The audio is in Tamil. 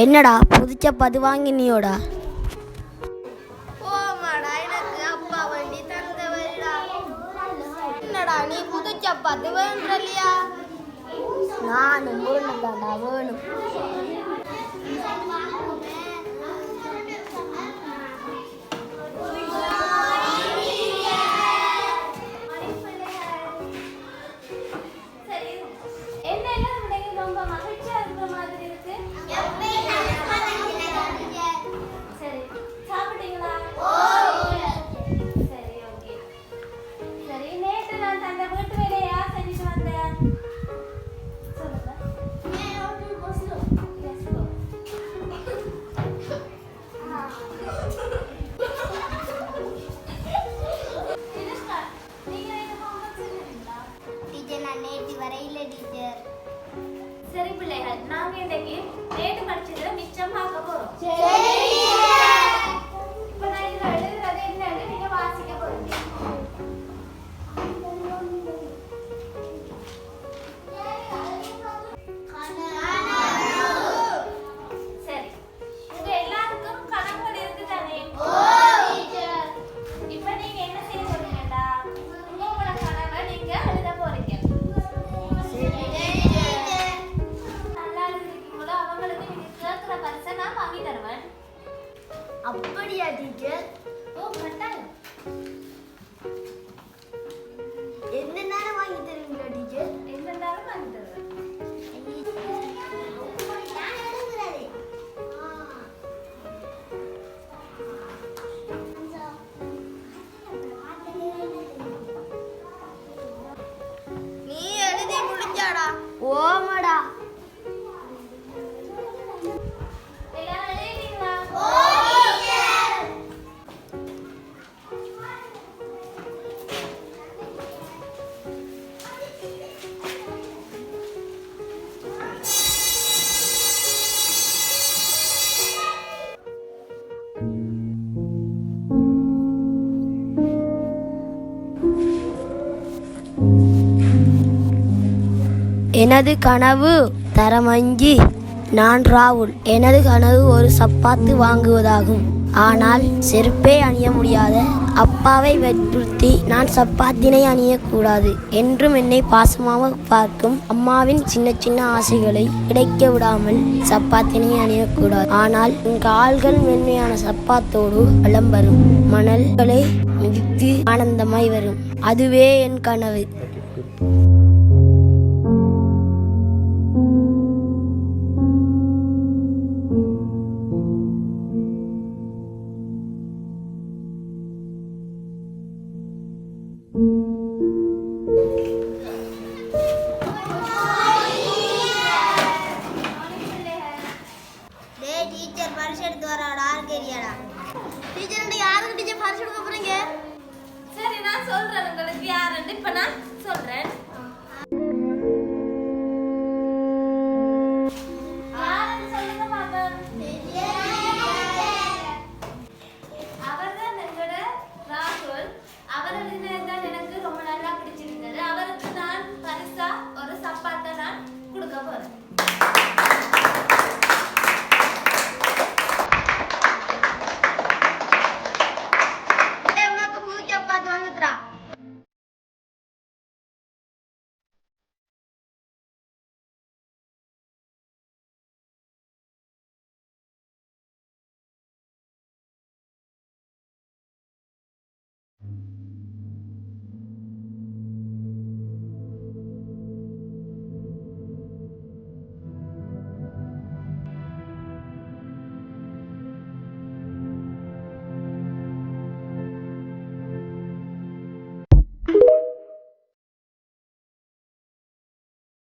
என்னடா புதுச்ச பது வாங்கினியோடா? எனக்கு அப்பா வண்டி தந்தவரிடா. என்னடா நீ புதுச்ச பது வேண்டலையா நான் வேணும். அப்படியா டீச்சர் ஓ கட்டாயம். என்ன நேரம் வாங்கி தருவீங்களா டீச்சர் எந்த நேரம் வாங்கி தருவேன்? நீ எழுதி முடிஞ்சாடா? ஓமடா எனது கனவு தரமஞ்சி நான் ராகுல் எனது கனவு ஒரு சப்பாத்து வாங்குவதாகும். ஆனால் செருப்பே அணிய முடியாத அப்பாவை வற்புறுத்தி நான் சப்பாத்தினை அணியக்கூடாது என்றும் என்னை பாசமாக பார்க்கும் அம்மாவின் சின்ன சின்ன ஆசைகளை கிடைக்க விடாமல் சப்பாத்தினை அணியக்கூடாது. ஆனால் என் கால்கள் மென்மையான சப்பாத்தோடு வளம் வரும் மணல்களை மிதித்து ஆனந்தமாய் வரும். அதுவே என் கனவு. சொல்றேன். உங்களுக்கு யாருன்னு இப்ப நான்